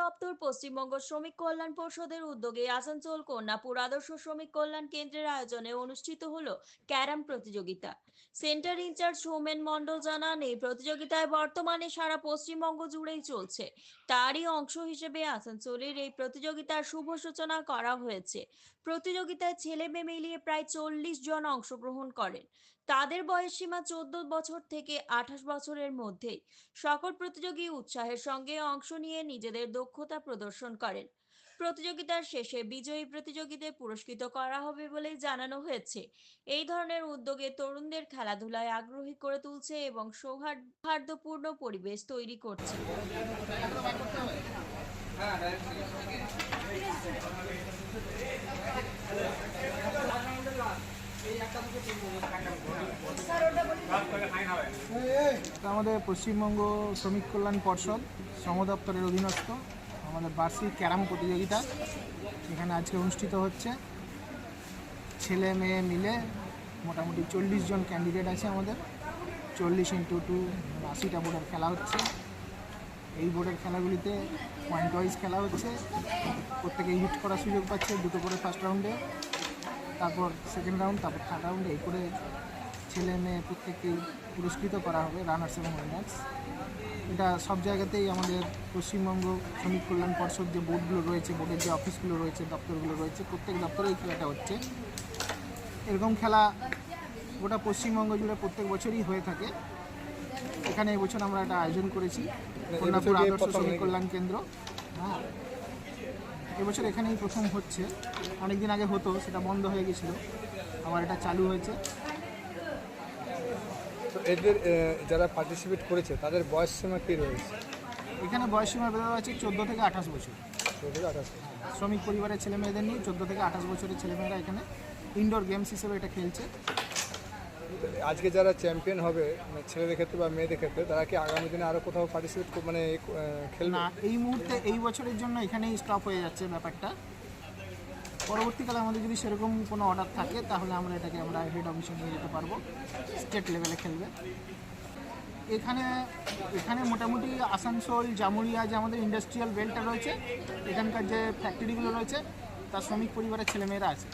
দপ্তর পশ্চিমবঙ্গ শ্রমিক কল্যাণ পরিষদের উদ্যোগে আসানসোল কন্যাপুর আদর্শ শ্রমিক কল্যাণ কেন্দ্রের আয়োজনে অনুষ্ঠিত হলো ক্যারাম প্রতিযোগিতা। সেন্টার ইনচার্জ সৌমেন মন্ডল জানান, এই প্রতিযোগিতায় বর্তমানে সারা পশ্চিমবঙ্গ জুড়েই চলছে। তারই অংশ হিসেবে আসানসোলের এই প্রতিযোগিতার শুভ সূচনা করা হয়েছে। প্রতিযোগিতায় ছেলে মেয়ে মিলিয়ে প্রায় চল্লিশ জন অংশগ্রহণ করেন। তাদের বয়স সীমা চোদ্দ বছর থেকে আঠাশ বছরের মধ্যেই। সকল প্রতিযোগী উৎসাহের সঙ্গে অংশ নিয়ে নিজেদের দক্ষতা প্রদর্শন করেন। প্রতিযোগিতার শেষে বিজয়ী প্রতিযোগীদের পুরস্কৃত করা হবে বলে জানানো হয়েছে। এই ধরনের উদ্যোগে তরুণদের খেলাধুলায় আগ্রহী করে তুলছে এবং সৌহার্দ্যপূর্ণ পরিবেশ তৈরি করছে। এটা আমাদের পশ্চিমবঙ্গ শ্রমিক কল্যাণ পর্ষদ শ্রম দপ্তরের অধীনস্থ, আমাদের বার্ষিক ক্যারাম প্রতিযোগিতা, এখানে আজকে অনুষ্ঠিত হচ্ছে। ছেলে মেয়ে মিলে মোটামুটি চল্লিশ জন ক্যান্ডিডেট আছে আমাদের। চল্লিশ ইন্টু টু আশিটা বোর্ডের খেলা হচ্ছে। এই বোর্ডের খেলাগুলিতে পয়েন্ট ওয়াইজ খেলা হচ্ছে। প্রত্যেকে হিট করার সুযোগ পাচ্ছে, দুটো করে ফার্স্ট রাউন্ডে তারপর সেকেন্ড রাউন্ড তারপর থার্ড রাউন্ডে এই করে ছেলে মেয়ে প্রত্যেককেই পুরস্কৃত করা হবে রানার্স এবং উইনার্স এটা সব জায়গাতেই আমাদের পশ্চিমবঙ্গ শ্রমিক কল্যাণ পর্ষদ যে বোর্ডগুলো রয়েছে বোর্ডের যে অফিসগুলো রয়েছে দপ্তরগুলো রয়েছে প্রত্যেক দপ্তরেই খেলাটা হচ্ছে। এরকম খেলা গোটা পশ্চিমবঙ্গ জুড়ে প্রত্যেক বছরই হয়ে থাকে। এখানে এবছর আমরা একটা আয়োজন করেছি। কন্যাপুর আদর্শ শ্রমিক কল্যাণ কেন্দ্র। হ্যাঁ। এবছর এখানেই প্রথম হচ্ছে। অনেক দিন আগে হতো সেটা বন্ধ হয়ে গেছিল। আবার এটা চালু হয়েছে। তো এদের যারা পার্টিসিপেট করেছে তাদের বয়স সীমা কী রয়েছে? এখানে বয়স সীমা বেঁধে আছে চোদ্দ থেকে আঠাশ বছর। চৌদ্দ থেকে আঠাশ শ্রমিক পরিবারের ছেলে মেয়েদের নিয়ে চোদ্দ থেকে আঠাশ বছরের ছেলেমেয়েরা এখানে ইনডোর গেমস হিসেবে এটা খেলছে। আজকে যারা চ্যাম্পিয়ন হবে মানে ছেলেদের ক্ষেত্রে বা মেয়েদের ক্ষেত্রে তারা কি আগামী দিনে আরও কোথাও পার্টিসিপেট মানে খেলবে? না এই মুহূর্তে এই বছরের জন্য এখানেই স্টপ হয়ে যাচ্ছে ব্যাপারটা। পরবর্তীকালে আমাদের যদি সেরকম কোনো অর্ডার থাকে, তাহলে আমরা এটাকে আমরা হেড অফিসে নিয়ে যেতে পারব। স্টেট লেভেলে খেলবে। এখানে এখানে মোটামুটি আসানসোল, জামুরিয়া যে আমাদের ইন্ডাস্ট্রিয়াল বেল্টটা রয়েছে, এখানকার যে ফ্যাক্টরিগুলো রয়েছে, তার শ্রমিক পরিবারের ছেলেমেয়েরা আছে।